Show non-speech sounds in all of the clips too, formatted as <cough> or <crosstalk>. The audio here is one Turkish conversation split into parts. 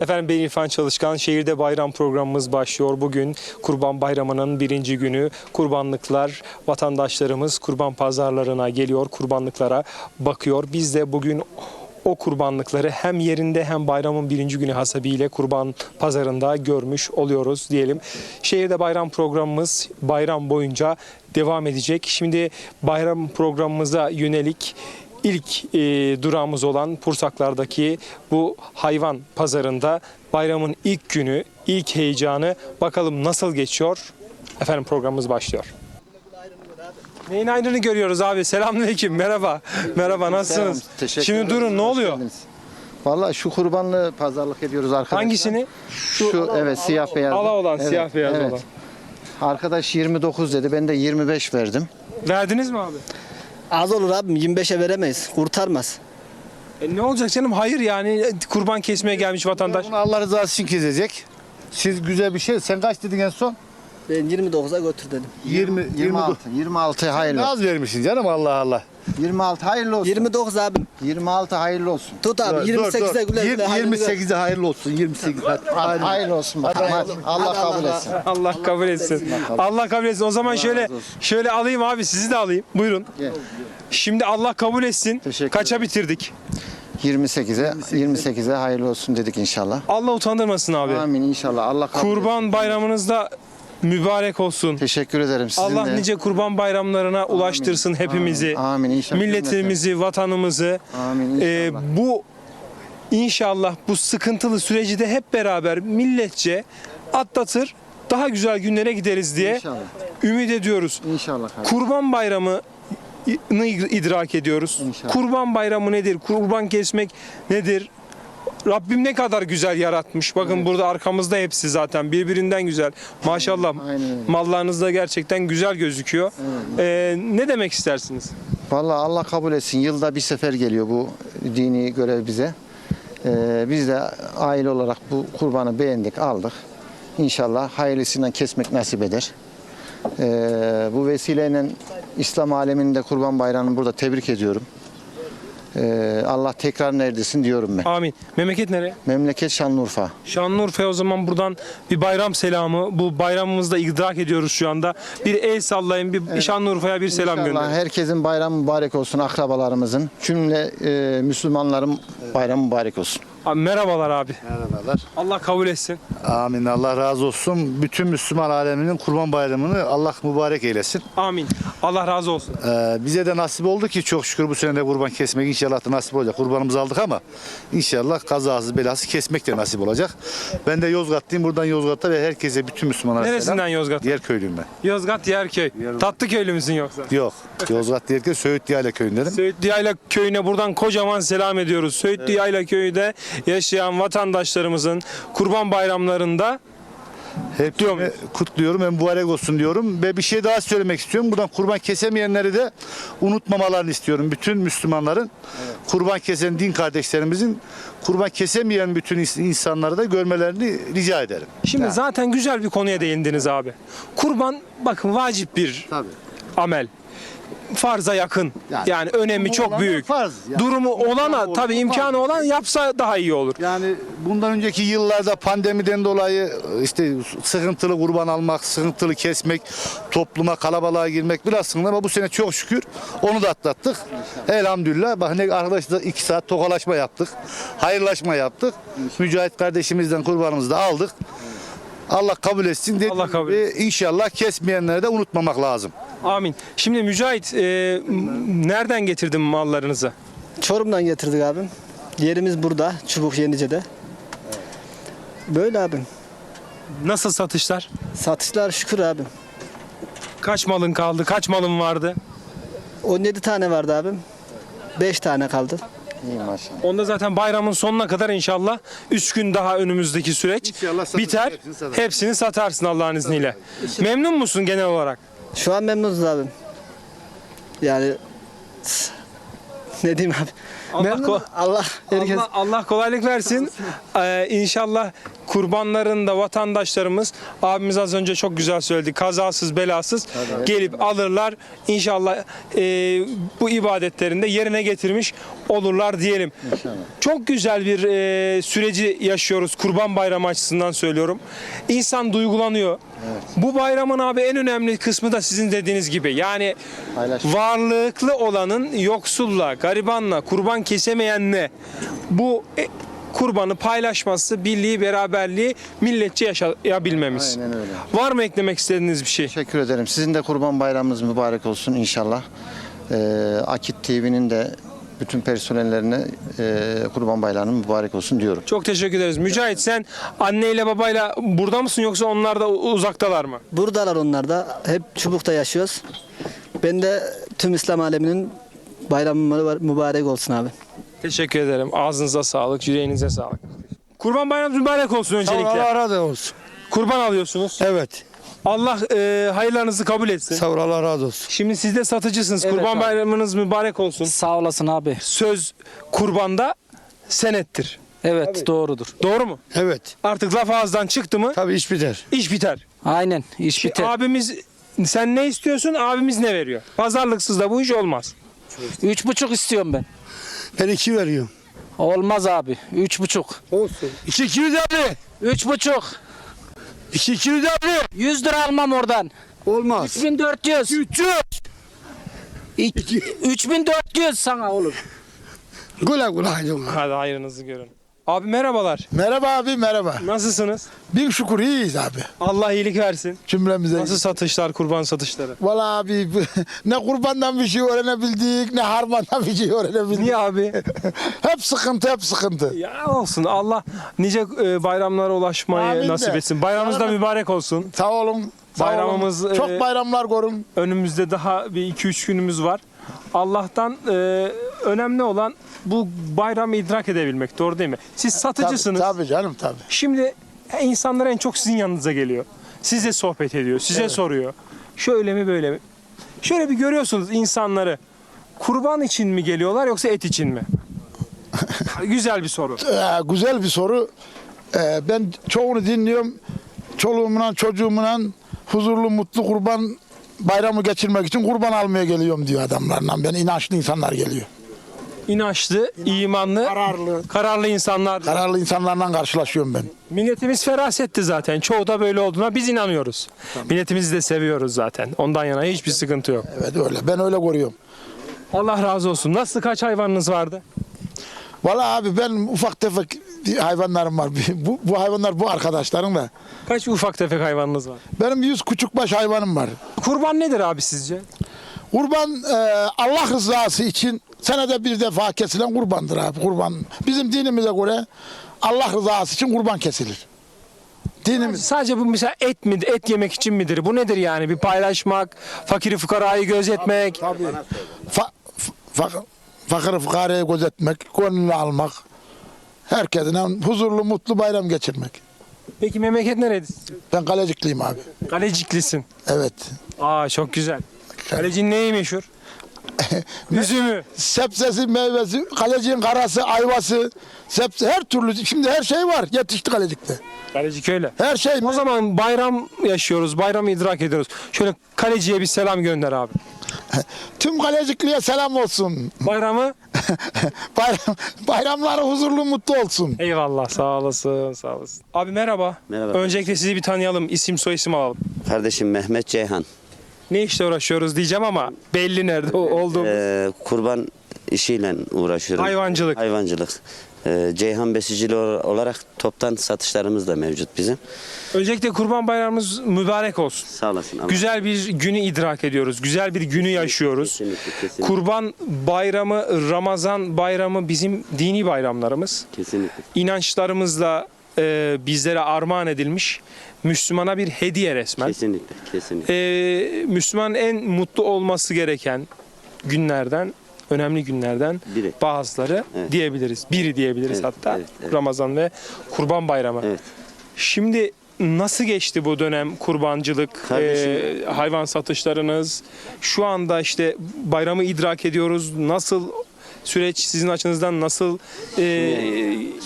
Efendim ben İrfan Çalışkan. Şehirde bayram programımız başlıyor. Bugün Kurban Bayramı'nın birinci günü. Kurbanlıklar, vatandaşlarımız kurban pazarlarına geliyor. Kurbanlıklara bakıyor. Biz de bugün o kurbanlıkları hem yerinde hem bayramın birinci günü hasebiyle kurban pazarında görmüş oluyoruz diyelim. Şehirde bayram programımız bayram boyunca devam edecek. Şimdi bayram programımıza yönelik ilk e, durağımız olan Pursaklar'daki bu hayvan pazarında bayramın ilk günü, ilk heyecanı bakalım nasıl geçiyor? Efendim programımız başlıyor. Neyin ayrını görüyoruz abi? Selamünaleyküm. Merhaba. Merhaba nasılsınız? Teşekkür Şimdi durun ne oluyor? geldiniz. Vallahi şu kurbanlı pazarlık ediyoruz arkadaşlar. Hangisini? Şu evet siyah beyaz. Ala olan, Evet, siyah beyaz evet. olan. Arkadaş 29 dedi. Ben de 25 verdim. Verdiniz mi abi? Az olur abim 25'e veremeyiz. Kurtarmaz. E ne olacak canım? Hayır yani kurban kesmeye gelmiş vatandaş. Bunu Allah rızası için kesecek. Siz güzel bir şey. Sen kaç dedin en son? Ben 29'a götür dedim. 20 20 26. 26 hayırlı. Az vermişsin canım Allah Allah. 26 hayırlı olsun. 29 abim. 26 hayırlı olsun. Tut abi Dur, dur, 28'e dur. güle güle. Yir- hayrını gör. 28'e hayırlı olsun. 28 hadi. Hadi, Hadi. hayırlı olsun bakalım. Hadi. Allah Hadi kabul etsin. Allah kabul etsin. Allah kabul etsin. O zaman şöyle şöyle alayım abi sizi de alayım. Buyurun. Gel. Şimdi Allah kabul etsin. Teşekkür Kaça bitirdik? 28'e 28'e hayırlı olsun dedik inşallah. Allah utandırmasın abi. Amin inşallah. Allah kabul Kurban bayramınız da mübarek olsun. Teşekkür ederim sizin Allah de. nice kurban bayramlarına ulaştırsın hepimizi. Amin inşallah. Milletimizi, vatanımızı. Amin inşallah. Ee, bu inşallah bu sıkıntılı süreci de hep beraber milletçe atlatır. Daha güzel günlere gideriz diye İnşallah. ümit ediyoruz. İnşallah. kardeşim. Kurban Bayramı idrak ediyoruz. İnşallah. Kurban Bayramı nedir? Kurban kesmek nedir? Rabbim ne kadar güzel yaratmış. Bakın burada arkamızda hepsi zaten birbirinden güzel. Maşallah. Aynen öyle. Mallarınız da gerçekten güzel gözüküyor. Ee, ne demek istersiniz? Vallahi Allah kabul etsin. Yılda bir sefer geliyor bu dini görev bize. Ee, biz de aile olarak bu kurbanı beğendik, aldık. İnşallah hayırlısından kesmek nasip eder. Ee, bu vesileyle İslam aleminin de Kurban Bayramı'nı burada tebrik ediyorum. Ee, Allah tekrar neredesin diyorum ben. Amin. Memleket nereye? Memleket Şanlıurfa. Şanlıurfa'ya o zaman buradan bir bayram selamı. Bu bayramımızda idrak ediyoruz şu anda. Bir el sallayın, bir Şanlıurfa'ya bir selam İnşallah gönderin. herkesin bayramı mübarek olsun, akrabalarımızın. Cümle e, Müslümanların bayramı mübarek olsun. Abi, merhabalar abi. Merhabalar. Allah kabul etsin. Amin. Allah razı olsun. Bütün Müslüman aleminin Kurban Bayramı'nı Allah mübarek eylesin. Amin. Allah razı olsun. Ee, bize de nasip oldu ki çok şükür bu sene de kurban kesmek inşallah da nasip olacak. Kurbanımızı aldık ama inşallah kazası belası kesmek de nasip olacak. Ben de Yozgatlıyım. Buradan Yozgat'ta ve herkese bütün Müslümanlara Neresinden selam. Yozgat? Diğer köylüyüm ben. Yozgat Yerköy. Tatlı köylü müsün yoksa? Yok. Yozgat Diyerköy Söğüt Diyale köyündenim. Söğütlü Yayla köyüne buradan kocaman selam ediyoruz. Söğütlü Yayla köyünde yaşayan vatandaşlarımızın kurban bayramlarında Hepsini muyuz? kutluyorum ve mübarek olsun diyorum. Ve bir şey daha söylemek istiyorum. Buradan kurban kesemeyenleri de unutmamalarını istiyorum. Bütün Müslümanların kurban kesen din kardeşlerimizin kurban kesemeyen bütün ins- insanları da görmelerini rica ederim. Şimdi zaten güzel bir konuya değindiniz abi. Kurban bakın vacip bir Tabii. amel. Farza yakın. Yani, Yani önemi durumu çok olana büyük. farz. Yani Durumu olana olana tabii farz. imkanı olan yapsa daha iyi olur. Yani bundan önceki yıllarda pandemiden dolayı işte sıkıntılı kurban almak, sıkıntılı kesmek, topluma kalabalığa girmek biraz sıkıntı ama bu sene çok şükür onu da atlattık. Elhamdülillah. Bak ne arkadaşlar iki saat tokalaşma yaptık. Hayırlaşma yaptık. Mücahit kardeşimizden kurbanımızı da aldık. Allah kabul etsin. Dediğim Allah kabul gibi İnşallah kesmeyenleri de unutmamak lazım. Amin. Şimdi Mücahit e, nereden getirdin mallarınızı? Çorum'dan getirdik abim. Yerimiz burada. Çubuk Yenice'de. Böyle abim. Nasıl satışlar? Satışlar şükür abim. Kaç malın kaldı? Kaç malın vardı? 17 tane vardı abim. 5 tane kaldı. İyi maşallah. Onda zaten bayramın sonuna kadar inşallah 3 gün daha önümüzdeki süreç İnşallah biter. hepsini. Hepsini satarsın Allah'ın izniyle. Memnun musun genel olarak? Şu an memnunuz abim. Yani Ne diyeyim abi? Allah Memnun- ko- Allah herkes Allah, Allah kolaylık versin. <laughs> Ee, inşallah kurbanların da vatandaşlarımız abimiz az önce çok güzel söyledi. Kazasız belasız gelip alırlar. İnşallah e, bu ibadetlerinde yerine getirmiş olurlar diyelim. Çok güzel bir e, süreci yaşıyoruz Kurban Bayramı açısından söylüyorum. İnsan duygulanıyor. Bu bayramın abi en önemli kısmı da sizin dediğiniz gibi. Yani Paylaşım. varlıklı olanın yoksulla, garibanla, kurban kesemeyenle bu e, kurbanı paylaşması, birliği, beraberliği milletçe yaşayabilmemiz. Aynen öyle. Var mı eklemek istediğiniz bir şey? Teşekkür ederim. Sizin de kurban bayramınız mübarek olsun inşallah. Ee, Akit TV'nin de bütün personellerine e, kurban bayramı mübarek olsun diyorum. Çok teşekkür ederiz. Mücahit sen anneyle babayla burada mısın yoksa onlar da uzaktalar mı? buradalar onlar da. Hep çubukta yaşıyoruz. Ben de tüm İslam aleminin bayramı mübar- mübarek olsun abi. Teşekkür ederim. Ağzınıza sağlık, yüreğinize sağlık. Kurban bayramı mübarek olsun öncelikle. Allah razı olsun. Kurban alıyorsunuz. Evet. Allah e, hayırlarınızı kabul etsin. Sağ ol Allah razı olsun. Şimdi siz de satıcısınız. Evet Kurban abi. bayramınız mübarek olsun. Sağ olasın abi. Söz kurbanda senettir. Evet doğrudur. Doğru mu? Evet. Artık laf ağızdan çıktı mı Tabii iş biter. iş biter. Aynen iş biter. Abimiz sen ne istiyorsun abimiz ne veriyor? Pazarlıksız da bu iş olmaz. Üç buçuk istiyorum ben. Ben iki veriyorum. Olmaz abi. Üç buçuk. Olsun. İki iki yüz elli. Üç buçuk. İki iki yüz elli. Yüz lira almam oradan. Olmaz. Üç bin dört yüz. Üç yüz. Üç bin dört yüz sana olur. Güle güle haydi. Hadi hayrınızı görün. Abi merhabalar. Merhaba abi merhaba. Nasılsınız? Bin şükür iyiyiz abi Allah iyilik versin. cümlemize. Nasıl satışlar, kurban satışları? Valla abi <laughs> ne kurbandan bir şey öğrenebildik ne harmandan bir şey öğrenebildik. Niye abi? <laughs> hep sıkıntı hep sıkıntı. ya olsun Allah nice e, bayramlara ulaşmayı Amin de. nasip etsin. Bayramınız da mübarek olsun. Sağ olun. sağ Bayramımız, olun. Çok e, bayramlar görün. Önümüzde daha bir 2-3 günümüz var. Allah'tan e, önemli olan bu bayramı idrak edebilmek. Doğru değil mi? Siz Tabii, satıcısınız. tabii canım tabii. Şimdi insanlar en çok sizin yanınıza geliyor. Sizle sohbet ediyor, size soruyor. Şöyle mi böyle mi? Şöyle bir görüyorsunuz insanları. Kurban için mi geliyorlar yoksa et için mi? <laughs> Güzel bir soru. Ee, güzel bir soru. Ee, ben çoğunu dinliyorum. Çoluğumla çocuğumla huzurlu mutlu kurban bayramı geçirmek için kurban almaya geliyorum diyor adamlarla. Ben inançlı insanlar geliyor. İnançlı, imanlı, Kararlı. kararlı insanlar. Kararlı insanlarla karşılaşıyorum ben. Milletimiz ferasetti zaten. Çoğu da böyle olduğuna biz inanıyoruz. Milletimizi de seviyoruz zaten. Ondan yana hiçbir sıkıntı yok. Evet öyle. Ben öyle görüyorum. Allah razı olsun. Nasıl kaç hayvanınız vardı? Valla abi ben ufak tefek hayvanlarım var. <laughs> Bu, bu hayvanlar bu arkadaşlarım da. Kaç ufak tefek hayvanınız var? Benim yüz küçük baş hayvanım var. Kurban nedir abi sizce? Kurban e, Allah rızası için senede bir defa kesilen kurbandır abi. Kurban bizim dinimize göre Allah rızası için kurban kesilir. Dinimiz. Sadece bu mesela et mi, et yemek için midir? Bu nedir yani? Bir paylaşmak, fakiri fukarayı gözetmek. Fa, fa, fakir fukarayı gözetmek, gönlünü almak. Herkesine huzurlu mutlu bayram geçirmek. Peki memleket neresi? Ben kalecikliyim abi. Kaleciklisin. Evet. Aa çok güzel. Kalecinin neyi meşhur? <laughs> Üzümü. Sebzesi, meyvesi, kalecinin karası, ayvası, sebze her türlü şimdi her şey var yetişti kalecikte. Kalecik öyle. Her şey O zaman bayram yaşıyoruz, bayramı idrak ediyoruz. Şöyle kaleciye bir selam gönder abi. <laughs> tüm kalecikliğe selam olsun. Bayramı <laughs> Bayram, bayramları huzurlu mutlu olsun. Eyvallah sağ olasın sağ olasın. Abi merhaba. Merhaba. Öncelikle sizi bir tanıyalım. İsim soy isim alalım. Kardeşim Mehmet Ceyhan. Ne işle uğraşıyoruz diyeceğim ama belli nerede o- olduğumuz. Ee, kurban işiyle uğraşıyorum. Hayvancılık. Hayvancılık. Ee, Ceyhan besiciliği ol- olarak toptan satışlarımız da mevcut bizim. Öncelikle Kurban Bayramımız mübarek olsun. Sağ olasın. Allah- Güzel bir günü idrak ediyoruz. Güzel bir günü yaşıyoruz. Kesinlikle, kesinlikle. Kurban Bayramı, Ramazan Bayramı bizim dini bayramlarımız. Kesinlikle. İnançlarımızla e, bizlere armağan edilmiş Müslümana bir hediye resmen. Kesinlikle. Kesinlikle. E, Müslüman en mutlu olması gereken günlerden, önemli günlerden Biri. bazıları Evet. diyebiliriz. Biri diyebiliriz Evet, hatta. evet, evet. Ramazan ve Kurban Bayramı. Evet. Şimdi nasıl geçti bu dönem kurbancılık, Kardeşim- e, hayvan satışlarınız? Şu anda işte bayramı idrak ediyoruz. Nasıl Süreç sizin açınızdan nasıl e,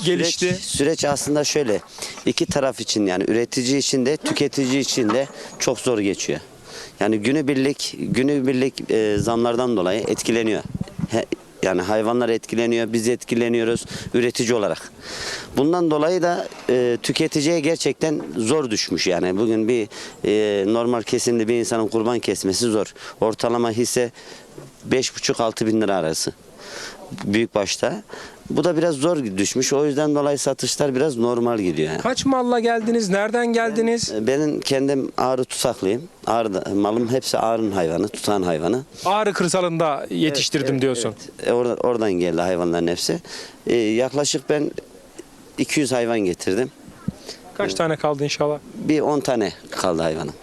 gelişti? Süreç, süreç aslında şöyle. iki taraf için yani üretici için de tüketici için de çok zor geçiyor. Yani günübirlik günübirlik e, zamlardan dolayı etkileniyor. He- yani hayvanlar etkileniyor, biz etkileniyoruz üretici olarak. Bundan dolayı da e, tüketiciye gerçekten zor düşmüş yani. Bugün bir e, normal kesimli bir insanın kurban kesmesi zor. Ortalama hisse 5,5-6 bin lira arası büyük başta. Bu da biraz zor düşmüş. O yüzden dolayı satışlar biraz normal gidiyor. yani. Kaç malla geldiniz? Nereden geldiniz? Benim kendim ağrı tutaklıyım. Ağrı, malım hepsi ağrın hayvanı, tutan hayvanı. Ağrı kırsalında yetiştirdim diyorsun. E, orada, oradan geldi hayvanların hepsi. E, yaklaşık ben 200 hayvan getirdim. Kaç tane kaldı inşallah? Bir 10 tane kaldı hayvanım.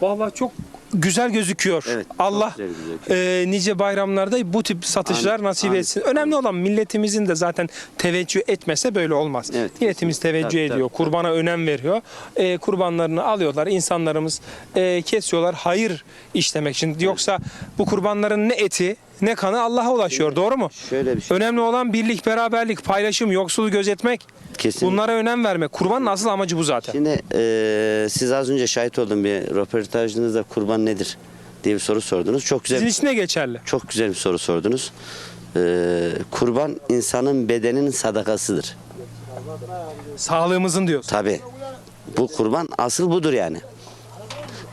Vallahi çok güzel gözüküyor. Evet, Allah güzel gözüküyor. e, nice bayramlarda bu tip satışlar Amin, nasip amin. etsin. Önemli olan milletimizin de zaten teveccüh etmese böyle olmaz. Evet, Milletimiz kesinlikle. teveccüh Tabii, ediyor. tabii, Kurbana önem veriyor. E, kurbanlarını alıyorlar. İnsanlarımız e, kesiyorlar hayır işlemek için. Yoksa bu kurbanların ne eti ne kanı Allah'a ulaşıyor. Doğru mu? Şöyle bir şey. Önemli olan birlik, beraberlik, paylaşım, yoksulu gözetmek. Kesinlikle. Bunlara önem vermek. Kurbanın asıl amacı bu zaten. Şimdi e, siz az önce şahit oldum bir röportajınızda kurban nedir diye bir soru sordunuz. Çok güzel Sizin için ne geçerli? çok güzel bir soru sordunuz. E, kurban insanın bedeninin sadakasıdır. Sağlığımızın diyorsun. Tabi. Bu kurban asıl budur yani.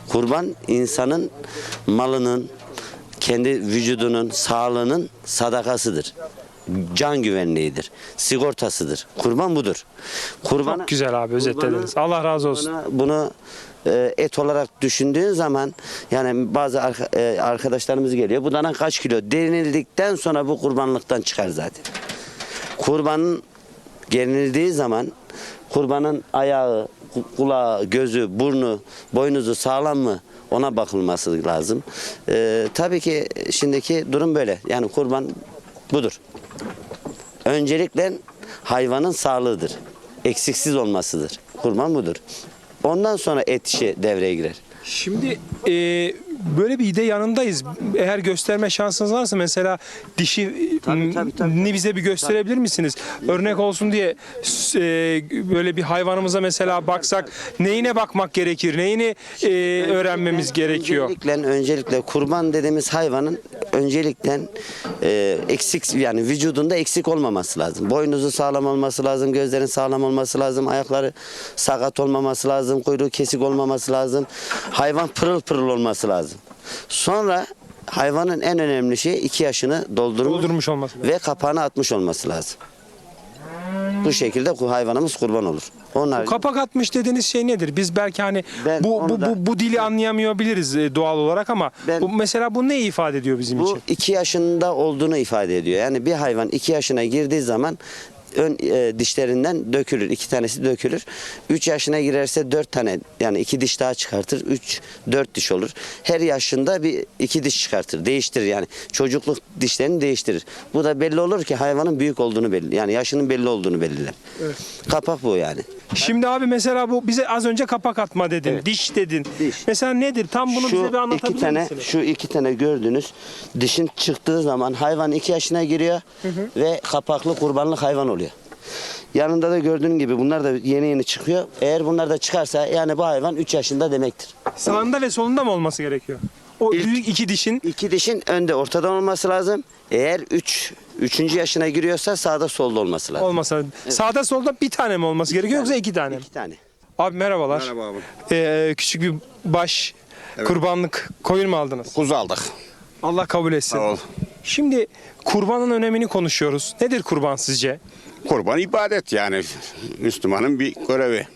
Kurban insanın malının, kendi vücudunun, sağlığının sadakasıdır. Can güvenliğidir. Sigortasıdır. Kurban budur. Kurbanı, Çok güzel abi özetlediniz. Allah razı olsun. Bunu, bunu e, et olarak düşündüğün zaman yani bazı e, arkadaşlarımız geliyor. Bu dana kaç kilo denildikten sonra bu kurbanlıktan çıkar zaten. Kurbanın gelinildiği zaman kurbanın ayağı, ku- kulağı, gözü, burnu, boynuzu sağlam mı ona bakılması lazım. E, tabii ki şimdiki durum böyle. Yani kurban budur. Öncelikle hayvanın sağlığıdır. Eksiksiz olmasıdır. Kurban budur. Ondan sonra et işi devreye girer. Şimdi e, böyle bir de yanındayız. Eğer gösterme şansınız varsa mesela dişi Tabii, tabii, tabii. ni bize bir gösterebilir misiniz? Örnek olsun diye e, böyle bir hayvanımıza mesela baksak neyine bakmak gerekir? Neyini e, öğrenmemiz gerekiyor? Öncelikle, öncelikle kurban dediğimiz hayvanın öncelikle e, eksik yani vücudunda eksik olmaması lazım. Boynuzu sağlam olması lazım, gözlerin sağlam olması lazım, ayakları sakat olmaması lazım, kuyruğu kesik olmaması lazım. Hayvan pırıl pırıl olması lazım. Sonra hayvanın en önemli şeyi iki yaşını doldurmuş, Doldurmuş olması lazım. ve kapağını atmış olması lazım. Bu şekilde hayvanımız kurban olur. Onlar Kapak atmış dediğiniz şey nedir? Biz belki hani Ben bu, onu bu, da- bu, bu dili anlayamayabiliriz e, doğal olarak ama Ben- bu, mesela bu ne ifade ediyor bizim Bu için? iki yaşında olduğunu ifade ediyor. Yani bir hayvan iki yaşına girdiği zaman ön e, dişlerinden dökülür. iki tanesi dökülür. Üç yaşına girerse dört tane yani iki diş daha çıkartır. Üç, dört diş olur. Her yaşında bir iki diş çıkartır. Değiştirir yani. Çocukluk dişlerini değiştirir. Bu da belli olur ki hayvanın büyük olduğunu belli. Yani yaşının belli olduğunu belirler. Kapak bu yani. Şimdi abi mesela bu bize az önce kapak atma dedin, Evet. diş dedin. Diş. Mesela nedir? Tam bunu bize bir anlatabilir iki tane, misiniz? Şu iki tane gördüğünüz dişin çıktığı zaman hayvan iki yaşına giriyor ve kapaklı kurbanlık hayvan oluyor. Yanında da gördüğün gibi bunlar da yeni yeni çıkıyor. Eğer bunlar da çıkarsa yani bu hayvan 3 yaşında demektir. Sağında ve solunda mı olması gerekiyor? O İlk- büyük iki dişin İki dişin önde ortadan olması lazım. Eğer 3 üç, 3. yaşına giriyorsa sağda solda olması lazım. olmasa sağda solda bir tane mi olması gerekiyor yoksa iki tane mi? İki tane. Abi merhabalar. Merhaba abi. Ee, küçük bir baş kurbanlık koyun mu aldınız? Kuzu aldık. Allah kabul etsin. Sağ ol. Şimdi kurbanın önemini konuşuyoruz. Nedir kurban sizce? Kurban ibadet yani. Müslümanın bir görevi.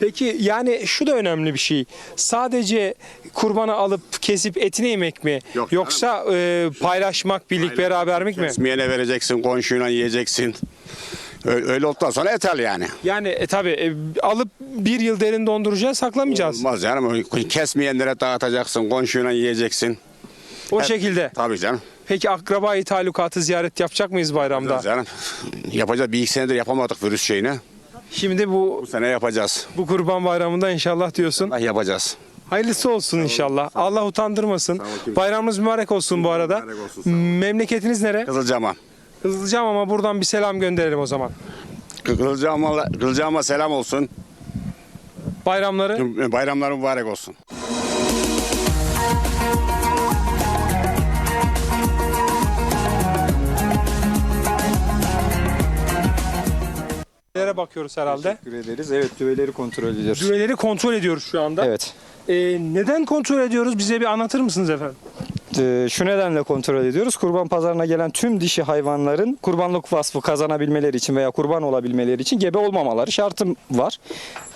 Peki yani şu da önemli bir şey. Sadece kurbanı alıp kesip etini yemek mi? Yok Yoksa e, paylaşmak, birlik, beraberlik mi? Kesmeyene vereceksin, komşuyla yiyeceksin. Öyle, öyle olduktan sonra etel yani. Yani e, tabii e, alıp bir yıl derin dondurucuya saklamayacağız. Olmaz canım. Kesmeyenlere dağıtacaksın, komşuyla yiyeceksin. O şekilde. Tabii canım. Peki akrabayı talukatı ziyaret yapacak mıyız bayramda? Canım. Yapacağız. Bir iki senedir yapamadık virüs şeyini. Şimdi bu Bu sene yapacağız. bu kurban bayramında inşallah diyorsun. Allah yapacağız. Hayırlısı olsun inşallah. Allah utandırmasın. Bayramınız mübarek olsun bu arada. mübarek olsun, sağ olun. Memleketiniz nere? Kızılcama. Hızlıcam ama buradan bir selam gönderelim o zaman. Kızılcama, Kızılcama selam olsun. Bayramları Bayramları mübarek olsun. Nereye bakıyoruz herhalde? Teşekkür ederiz. Evet düveleri kontrol ediyoruz. Düveleri kontrol ediyoruz şu anda. Evet. Ee, neden kontrol ediyoruz? Bize bir anlatır mısınız efendim? Ee, şu nedenle kontrol ediyoruz. Kurban pazarına gelen tüm dişi hayvanların kurbanlık vasfı kazanabilmeleri için veya kurban olabilmeleri için gebe olmamaları şartım var.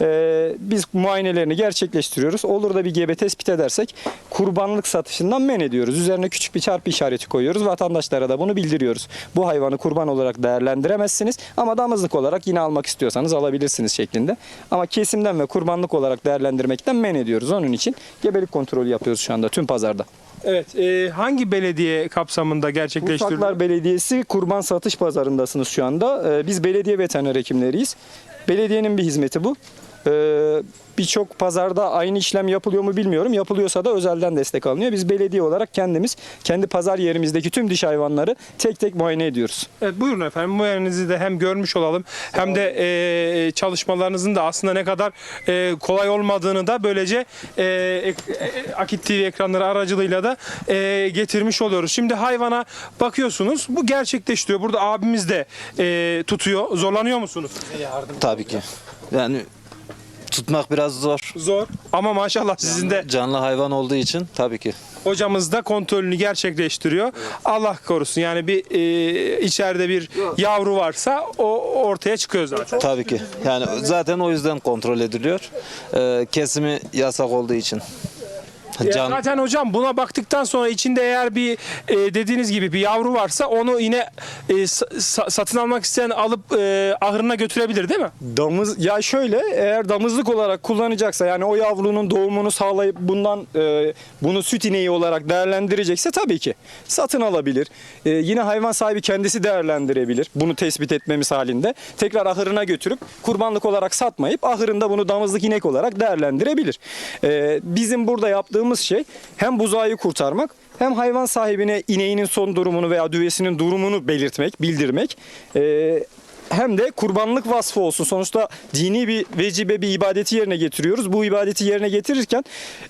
Ee, biz muayenelerini gerçekleştiriyoruz. Olur da bir gebe tespit edersek kurbanlık satışından men ediyoruz. Üzerine küçük bir çarpı işareti koyuyoruz. Vatandaşlara da bunu bildiriyoruz. Bu hayvanı kurban olarak değerlendiremezsiniz ama damızlık olarak yine almak istiyorsanız alabilirsiniz şeklinde. Ama kesimden ve kurbanlık olarak değerlendirmekten men ediyoruz. Onun için gebelik kontrolü yapıyoruz şu anda tüm pazarda. Evet. e, hangi belediye kapsamında gerçekleştiriliyor? Ufaklar Belediyesi kurban satış pazarındasınız şu anda. Ee, Biz belediye veteriner hekimleriyiz. Belediyenin bir hizmeti bu. Ee, Birçok pazarda aynı işlem yapılıyor mu bilmiyorum. Yapılıyorsa da özelden destek alınıyor. Biz belediye olarak kendimiz kendi pazar yerimizdeki tüm diş hayvanları tek tek muayene ediyoruz. Evet buyurun efendim. Bu yerinizi de hem görmüş olalım hem de e, çalışmalarınızın da aslında ne kadar e, kolay olmadığını da böylece e, e, Akit TV ekranları aracılığıyla da e, getirmiş oluyoruz. Şimdi hayvana bakıyorsunuz. Bu gerçekleştiriyor. Burada abimiz de e, tutuyor. Zorlanıyor musunuz? Tabii ki. Yani tutmak biraz zor. Zor. Ama maşallah sizin de Canlı hayvan olduğu için tabii ki. hocamız da kontrolünü gerçekleştiriyor. Allah korusun. Yani bir e, içeride bir yavru varsa o ortaya çıkıyor zaten. Tabii ki. Yani zaten o yüzden kontrol ediliyor. Ee, kesimi yasak olduğu için. Can, Zaten hocam buna baktıktan sonra içinde eğer bir e, dediğiniz gibi bir yavru varsa onu yine e, sa- satın almak isteyen alıp e, ahırına götürebilir değil mi? Damız ya şöyle eğer damızlık olarak kullanacaksa yani o yavrunun doğumunu sağlayıp bundan e, bunu süt ineği olarak değerlendirecekse tabii ki satın alabilir. E, yine hayvan sahibi kendisi değerlendirebilir. Bunu tespit etmemiz halinde tekrar ahırına götürüp kurbanlık olarak satmayıp ahırında bunu damızlık inek olarak değerlendirebilir. E, bizim burada yaptığımız şey hem buzağıyı kurtarmak hem hayvan sahibine ineğinin son durumunu veya düvesinin durumunu belirtmek, bildirmek. E, hem de kurbanlık vasfı olsun. Sonuçta dini bir vecibe bir ibadeti yerine getiriyoruz. Bu ibadeti yerine getirirken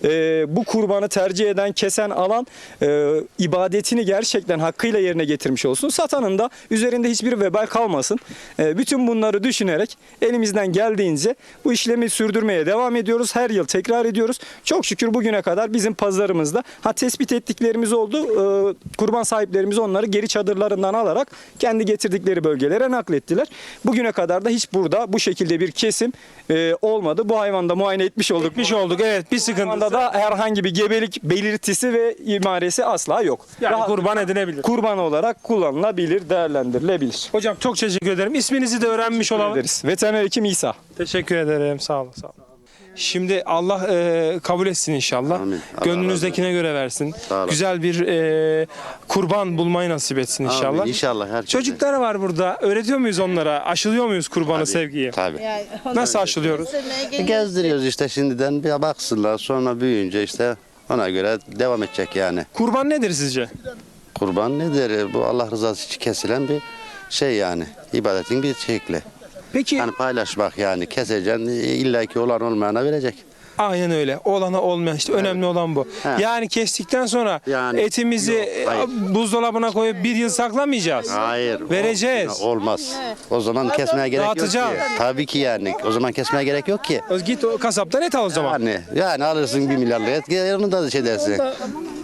e, bu kurbanı tercih eden, kesen, alan e, ibadetini gerçekten hakkıyla yerine getirmiş olsun. Satanın da üzerinde hiçbir vebal kalmasın. E, bütün bunları düşünerek elimizden geldiğince bu işlemi sürdürmeye devam ediyoruz. Her yıl tekrar ediyoruz. Çok şükür bugüne kadar bizim pazarımızda ha tespit ettiklerimiz oldu. E, kurban sahiplerimiz onları geri çadırlarından alarak kendi getirdikleri bölgelere naklettiler. Bugüne kadar da hiç burada bu şekilde bir kesim e, olmadı. Bu hayvanda muayene etmiş olduk. Etmiş olduk evet bir sıkıntı. da herhangi bir gebelik belirtisi ve imaresi asla yok. Yani Rahat- kurban edilebilir. kurban olarak kullanılabilir, değerlendirilebilir. Hocam çok teşekkür ederim. İsminizi de öğrenmiş olalım. Ederiz. Veteriner hekim İsa. Teşekkür ederim. Sağ olun. Sağ olun. Şimdi Allah e, kabul etsin inşallah. Amin. Allah Gönlünüzdekine göre versin. Sağ olun. Güzel bir e, kurban bulmayı nasip etsin inşallah. Amin. İnşallah herkese. Çocuklar var burada. Öğretiyor muyuz onlara? Aşılıyor muyuz kurbanı Tabii, sevgiyi? Tabii. Nasıl aşılıyoruz? Gezdiriyoruz işte şimdiden bir baksınlar sonra büyüyünce işte ona göre devam edecek yani. Kurban nedir sizce? Kurban nedir? Bu Allah rızası için kesilen bir şey yani. ibadetin bir şekli. Peki Yani paylaşmak yani keseceksin illaki olan olmayana verecek. aynen öyle. Olana olmayan işte önemli olan bu. He. Yani kestikten sonra Yani etimizi yok, hayır. buzdolabına koyup bir yıl saklamayacağız. Hayır. Vereceğiz. o- Olmaz. O zaman kesmeye gerek Dağıtacağım. yok ki. Tabii ki yani. O zaman kesmeye gerek yok ki. Git o kasaptan et al o zaman. Yani yani alırsın bir milyarlık et, onu da şey dersin.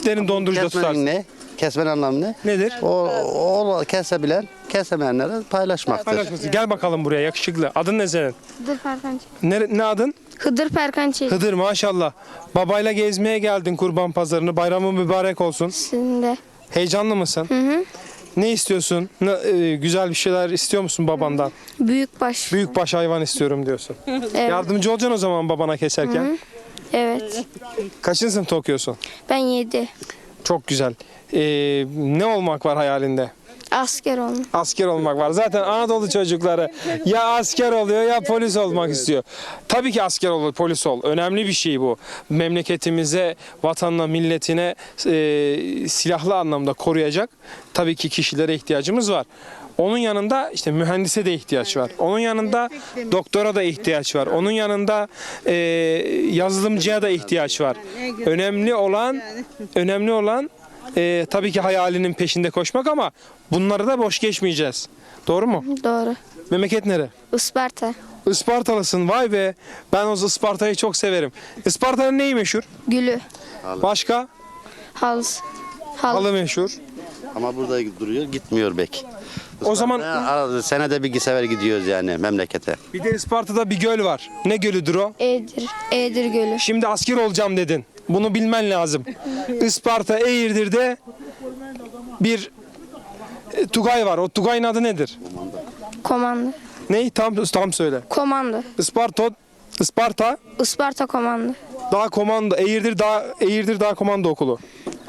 Derin dondurucuda Kesmenin tutarsın. ne? Kesmenin anlamı ne? Nedir? O, o kesebilen, kesemeyenlere paylaşmaktır. Paylaşmasın. Gel bakalım buraya yakışıklı. Adın ne senin? Hıdır Perkan Ne, ne adın? Hıdır Perkan Çelik. Hıdır maşallah. Babayla gezmeye geldin kurban pazarını. Bayramın mübarek olsun. Sizin de. Heyecanlı mısın? Hı hı. Ne istiyorsun? Ne, e, güzel bir şeyler istiyor musun babandan? Büyükbaş. Büyükbaş hayvan istiyorum diyorsun. Evet. Yardımcı olacaksın o zaman babana keserken. Evet. Kaçıncı sınıfta okuyorsun? Ben 7. Çok güzel. Ee, ne olmak var hayalinde? Asker olmak. Asker olmak var. Zaten Anadolu çocukları ya asker oluyor ya polis olmak istiyor. Tabii ki asker ol, polis ol. Önemli bir şey bu. Memleketimize, vatanına, milletine e, silahlı anlamda koruyacak tabii ki kişilere ihtiyacımız var. Onun yanında işte mühendise de ihtiyaç var. Onun yanında doktora da ihtiyaç var. Onun yanında e, yazılımcıya da ihtiyaç var. Önemli olan önemli olan e, tabii ki hayalinin peşinde koşmak ama bunları da boş geçmeyeceğiz. Doğru mu? Doğru. Memleket nere? Isparta. Ispartalısın vay be. Ben o Isparta'yı çok severim. Isparta'nın neyi meşhur? Gülü. Başka? Hals. Hal. Halı meşhur. Ama burada duruyor gitmiyor bek. O zaman Arada senede bir sefer gidiyoruz yani memlekete. bir de Isparta'da bir göl var. Ne gölüdür o? Eğdir. Eğdir Gölü. Şimdi asker olacağım dedin. Bunu bilmen lazım. <laughs> Isparta Eğirdir'de bir e, Tugay var. O Tugay'ın adı nedir? Komando. Ney? Tam tam söyle. Komando. Isparta Isparta Isparta komando. Dağ Komando Eğirdir Dağ Eğirdir Dağ Komando Okulu.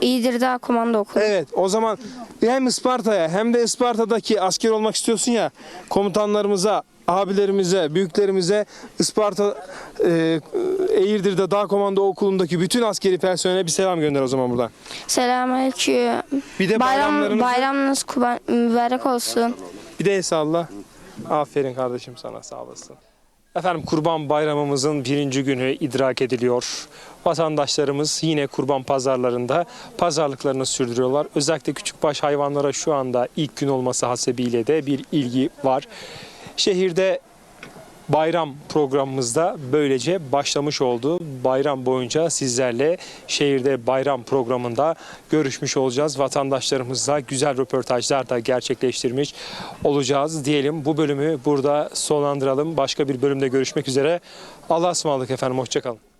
İyidir daha komando okulu. Evet o zaman hem Isparta'ya hem de Isparta'daki asker olmak istiyorsun ya komutanlarımıza, abilerimize, büyüklerimize Isparta e, Eğirdir'de Dağ Komando Okulu'ndaki bütün askeri personele bir selam gönder o zaman buradan. Selamünaleyküm. Bir de Bayram, bayramlarınızı bayramınız kuba- mübarek olsun. bir de el salla. Aferin kardeşim sana sağ olasın. Efendim Kurban Bayramımızın birinci günü idrak ediliyor. Vatandaşlarımız yine kurban pazarlarında pazarlıklarını sürdürüyorlar. Özellikle küçükbaş hayvanlara şu anda ilk gün olması hasebiyle de bir ilgi var. Şehirde bayram programımızda böylece başlamış oldu. Bayram boyunca sizlerle şehirde bayram programında görüşmüş olacağız. Vatandaşlarımızla güzel röportajlar da gerçekleştirmiş olacağız diyelim. Bu bölümü burada sonlandıralım. Başka bir bölümde görüşmek üzere. Allah'a ısmarladık efendim. Hoşçakalın.